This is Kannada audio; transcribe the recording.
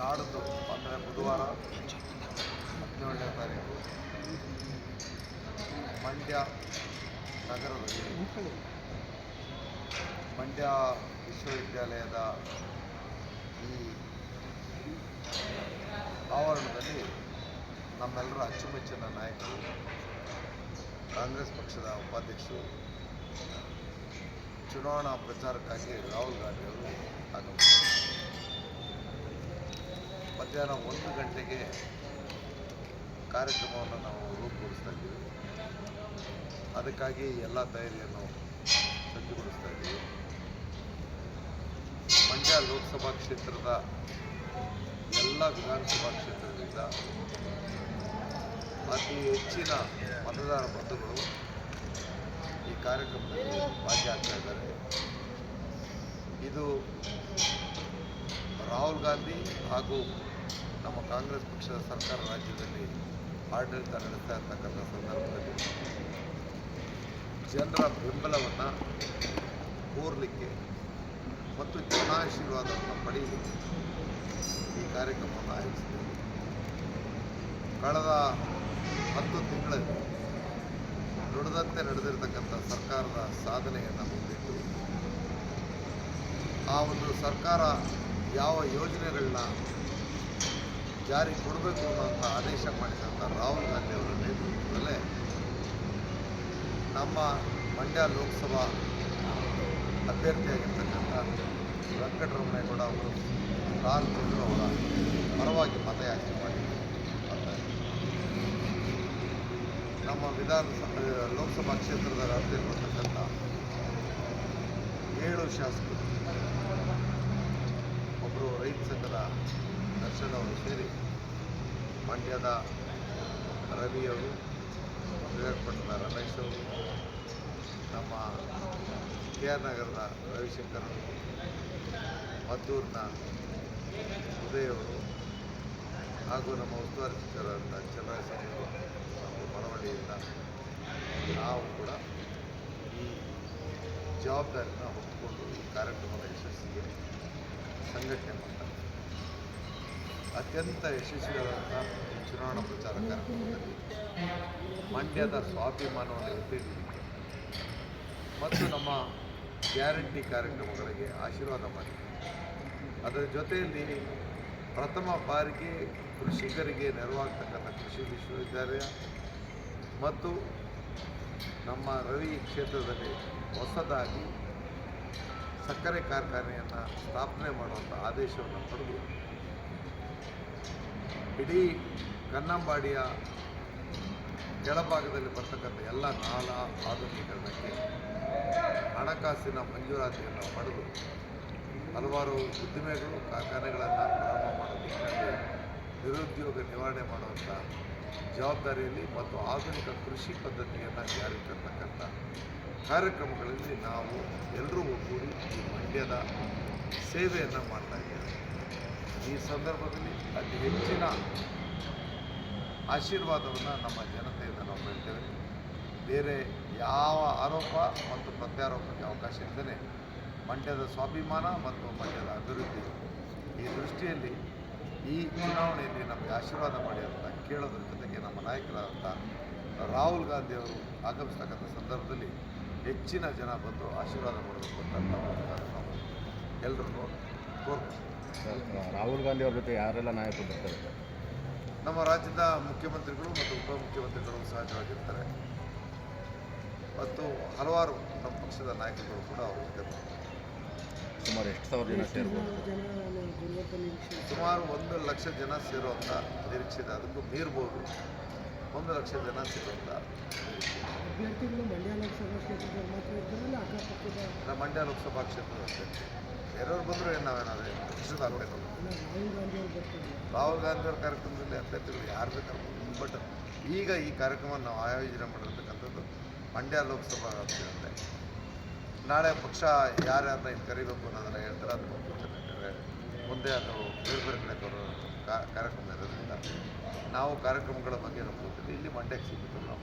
ನಾಡಿದ್ದು ಅಂದರೆ ಬುಧವಾರ ಹದಿನೇಳನೇ ತಾರೀಕು. ಮಂಡ್ಯ ನಗರದಲ್ಲಿ ಮಂಡ್ಯ ವಿಶ್ವವಿದ್ಯಾಲಯದ ಈ ಆವರಣದಲ್ಲಿ ನಮ್ಮೆಲ್ಲರ ಅಚ್ಚುಮೆಚ್ಚಿನ ನಾಯಕರು, ಕಾಂಗ್ರೆಸ್ ಪಕ್ಷದ ಉಪಾಧ್ಯಕ್ಷರು, ಚುನಾವಣಾ ಪ್ರಚಾರಕ್ಕಾಗಿ ರಾಹುಲ್ ಗಾಂಧಿ ಅವರು ಆಗಮಿಸಿದರು ಮಧ್ಯಾಹ್ನ ಒಂದು ಗಂಟೆಗೆ ಕಾರ್ಯಕ್ರಮವನ್ನು ನಾವು ರೂಪುಗೊಳಿಸ್ತಾ ಇದ್ದೀವಿ. ಅದಕ್ಕಾಗಿ ಎಲ್ಲ ತಯಾರಿಯನ್ನು ಸಜ್ಜುಗೊಳಿಸ್ತಾ ಇದ್ದೀವಿ. ಮಂಡ್ಯ ಲೋಕಸಭಾ ಕ್ಷೇತ್ರದ ಎಲ್ಲ ವಿಧಾನಸಭಾ ಕ್ಷೇತ್ರದಿಂದ ಅತಿ ಹೆಚ್ಚಿನ ಮತದಾರ ಬಂಧುಗಳು ಈ ಕಾರ್ಯಕ್ರಮದಲ್ಲಿ ಭಾಗಿಯಾಗ್ತಾ ಇದ್ದಾರೆ. ಇದು ರಾಹುಲ್ ಗಾಂಧಿ ಹಾಗೂ ನಮ್ಮ ಕಾಂಗ್ರೆಸ್ ಪಕ್ಷದ ಸರ್ಕಾರ ರಾಜ್ಯದಲ್ಲಿ ಆಡಳಿತ ನಡೆಸ್ತಾ ಇರ್ತಕ್ಕಂಥ ಸಂದರ್ಭದಲ್ಲಿ ಜನರ ಬೆಂಬಲವನ್ನು ಕೋರಲಿಕ್ಕೆ ಮತ್ತು ಜನಾಶೀರ್ವಾದವನ್ನು ಪಡೆಯಲಿಕ್ಕೆ ಈ ಕಾರ್ಯಕ್ರಮವನ್ನು ಆಯೋಜಿಸಿದ್ದೇವೆ. ಕಳೆದ ಹತ್ತು ತಿಂಗಳಲ್ಲಿ ನುಡಿದಂತೆ ನಡೆದಿರ್ತಕ್ಕಂಥ ಸರ್ಕಾರದ ಸಾಧನೆಯನ್ನು ಮುಂದಿಟ್ಟು ಆ ಒಂದು ಸರ್ಕಾರ ಯಾವ ಯೋಜನೆಗಳನ್ನ ಜಾರಿ ಕೊಡಬೇಕು ಅನ್ನೋಂಥ ಆದೇಶ ಮಾಡಿದಂಥ ರಾಹುಲ್ ಗಾಂಧಿ ಅವರ ನೇತೃತ್ವದಲ್ಲೇ ನಮ್ಮ ಮಂಡ್ಯ ಲೋಕಸಭಾ ಅಭ್ಯರ್ಥಿಯಾಗಿರ್ತಕ್ಕಂಥ ವೆಂಕಟರಮಣೇಗೌಡ ಅವರು ಸ್ಟಾರ್ ಚಂದ್ರು ಅವರ ಪರವಾಗಿ ಮತಯಾಚನೆ ಮಾಡಿ ನಮ್ಮ ವಿಧಾನಸಭೆ, ಲೋಕಸಭಾ ಕ್ಷೇತ್ರದ ವ್ಯಾಪ್ತಿಯಲ್ಲಿರ್ತಕ್ಕಂಥ ಏಳು ಶಾಸಕರು ಒಬ್ಬರು ರೈತ ಅವರು ಸೇರಿ ಮಂಡ್ಯದ ರವಿಯವರು ಶ್ರೀರಂಗಪಟ್ಟಣದ ರಮೇಶ್ ಅವರು ನಮ್ಮ ಕೆ ಆರ್ ನಗರದ ರವಿಶಂಕರ್ ಅವರು, ಮದ್ದೂರಿನ ಉದಯವರು ಹಾಗೂ ನಮ್ಮ ಉಸ್ತುವಾರಿ ಸಚಿವರಾದಂಥ ಅವರು ನಮ್ಮ ಮನವಳ್ಳಿಯಿಂದ ನಾವು ಕೂಡ ಈ ಜವಾಬ್ದಾರಿಯನ್ನು ಹೊತ್ತುಕೊಂಡು ಈ ಕಾರ್ಯಕ್ರಮದ ಯಶಸ್ಸಿಗೆ ಸಂಘಟನೆ ಮಾಡ್ತಾರೆ ಅತ್ಯಂತ ಯಶಸ್ವಿಯಾದಂಥ ಚುನಾವಣಾ ಪ್ರಚಾರ ಕಾರ್ಯಕ್ರಮದಲ್ಲಿ ಮಂಡ್ಯದ ಸ್ವಾಭಿಮಾನವನ್ನು ಎತ್ತಿಡಲಿಕ್ಕೆ ಮತ್ತು ನಮ್ಮ ಗ್ಯಾರಂಟಿ ಕಾರ್ಯಕ್ರಮಗಳಿಗೆ ಆಶೀರ್ವಾದ ಮಾಡಿ. ಅದರ ಜೊತೆಯಲ್ಲಿ ಪ್ರಥಮ ಬಾರಿಗೆ ಕೃಷಿಕರಿಗೆ ನೆರವಾಗ್ತಕ್ಕಂಥ ಕೃಷಿ ವಿಶ್ವವಿದ್ಯಾಲಯ ಮತ್ತು ನಮ್ಮ ರವಿ ಕ್ಷೇತ್ರದಲ್ಲಿ ಹೊಸದಾಗಿ ಸಕ್ಕರೆ ಕಾರ್ಖಾನೆಯನ್ನು ಸ್ಥಾಪನೆ ಮಾಡುವಂಥ ಆದೇಶವನ್ನು ಪಡೆದು ಇಡೀ ಕನ್ನಂಬಾಡಿಯ ಕೆಳಭಾಗದಲ್ಲಿ ಬರ್ತಕ್ಕಂಥ ಎಲ್ಲ ನಾಲ ಆಧುನೀಕರಣಕ್ಕೆ ಹಣಕಾಸಿನ ಮಂಜೂರಾತಿಯನ್ನು ಪಡೆದು ಹಲವಾರು ಉದ್ದಿಮೆಗಳು, ಕಾರ್ಖಾನೆಗಳನ್ನು ಪ್ರಾರಂಭ ಮಾಡೋದಕ್ಕಾಗಿ ನಿರುದ್ಯೋಗ ನಿವಾರಣೆ ಮಾಡುವಂಥ ಜವಾಬ್ದಾರಿಯಲ್ಲಿ ಮತ್ತು ಆಧುನಿಕ ಕೃಷಿ ಪದ್ಧತಿಯನ್ನು ಜಾರಿ ತರ್ತಕ್ಕಂಥ ಕಾರ್ಯಕ್ರಮಗಳಲ್ಲಿ ನಾವು ಎಲ್ಲರೂ ಒಗ್ಗೂಡಿ ಈ ಮಂಡ್ಯದ ಸೇವೆಯನ್ನು ಮಾಡ್ತಾ ಇದ್ದೇವೆ. ಈ ಸಂದರ್ಭದಲ್ಲಿ ಅತಿ ಹೆಚ್ಚಿನ ಆಶೀರ್ವಾದವನ್ನು ನಮ್ಮ ಜನತೆಯಿಂದ ನಾವು ಬೆಳಿತೇವೆ ಬೇರೆ ಯಾವ ಆರೋಪ ಮತ್ತು ಪ್ರತ್ಯಾರೋಪಕ್ಕೆ ಅವಕಾಶ ಇಲ್ಲದೆ ಮಂಡ್ಯದ ಸ್ವಾಭಿಮಾನ ಮತ್ತು ಮಂಡ್ಯದ ಅಭಿವೃದ್ಧಿ ಈ ದೃಷ್ಟಿಯಲ್ಲಿ ಈ ಚುನಾವಣೆಯಲ್ಲಿ ನಮಗೆ ಆಶೀರ್ವಾದ ಮಾಡಿ ಅಂತ ಕೇಳೋದ್ರ ಜೊತೆಗೆ ನಮ್ಮ ನಾಯಕರಾದಂಥ ರಾಹುಲ್ ಗಾಂಧಿಯವರು ಆಗಮಿಸ್ತಕ್ಕಂಥ ಸಂದರ್ಭದಲ್ಲಿ ಹೆಚ್ಚಿನ ಜನ ಬಂದು ಆಶೀರ್ವಾದ ಮಾಡಬೇಕು ಅಂತ ನಾವು ಎಲ್ಲರಿಗೂ ಎಲ್ಲರೂ ಕೋರ್ಬೋದು ರಾಹುಲ್ ಗಾಂಧಿ ಅವ್ರ ಜೊತೆ ಯಾರೆಲ್ಲ ನಾಯಕರು ಬರ್ತಾರೆ? ನಮ್ಮ ರಾಜ್ಯದ ಮುಖ್ಯಮಂತ್ರಿಗಳು ಮತ್ತು ಉಪಮುಖ್ಯಮಂತ್ರಿಗಳು ಸಹಜವಾಗಿರ್ತಾರೆ. ಮತ್ತು ಹಲವಾರು ನಮ್ಮ ಪಕ್ಷದ ನಾಯಕರುಗಳು ಕೂಡ ಅವರು ಜೊತೆ ಸುಮಾರು ಎಷ್ಟು ಸಾವಿರ ಜನ ಸೇರ್ಬೋದು? ಸುಮಾರು ಒಂದು ಲಕ್ಷ ಜನ ಸೇರುವಂಥ ನಿರೀಕ್ಷೆ ಇದೆ. ಅದಕ್ಕೂ ಮೀರ್ಬೋದು. ಒಂದು ಲಕ್ಷ ಜನ ಸೇರುವಂಥ ಮಂಡ್ಯ ಲೋಕಸಭಾ ಕ್ಷೇತ್ರದಲ್ಲಿ ಮಾತ್ರ ಇರ್ತಾರಲ್ಲ ಅಕ್ಕಪಕ್ಕದ ಮಂಡ್ಯ ಲೋಕಸಭಾ ಕ್ಷೇತ್ರದ ಅಭ್ಯರ್ಥಿ ಬೇರೆಯವ್ರು ಬಂದರೂ ಏನು ನಾವೇನಾದ್ರೆ ಪಕ್ಷದ ಆಗಬೇಕು ರಾಹುಲ್ ಗಾಂಧಿ ಅವರು ಕಾರ್ಯಕ್ರಮದಲ್ಲಿ ಅಭ್ಯರ್ಥಿಗಳು ಯಾರು ಬೇಕಾದ್ರು ಬಟ್ ಈಗ ಈ ಕಾರ್ಯಕ್ರಮ ನಾವು ಆಯೋಜನೆ ಮಾಡಿರ್ತಕ್ಕಂಥದ್ದು ಮಂಡ್ಯ ಲೋಕಸಭಾ ವ್ಯಾಪ್ತಿಯಂತೆ ನಾಳೆ ಪಕ್ಷ ಯಾರ್ಯಾರನ್ನ ಇಲ್ಲಿ ಕರಿಬೇಕು ಅನ್ನೋದನ್ನ ಹೇಳ್ತಾರೆ, ಅದು ಮುಖ್ಯಮಂತ್ರಿ ಮುಂದೆ ಅದು ಬೇರೆ ಬೇರೆ ಕಡೆ ಬರೋ ಕಾರ್ಯಕ್ರಮ ಇರೋದ್ರಿಂದ ನಾವು ಕಾರ್ಯಕ್ರಮಗಳ ಬಗ್ಗೆ ನಮ್ಮ ಗೊತ್ತಿಲ್ಲ ಇಲ್ಲಿ ಮಂಡ್ಯಕ್ಕೆ ಸಿಕ್ಕಿತ್ತು ನಾವು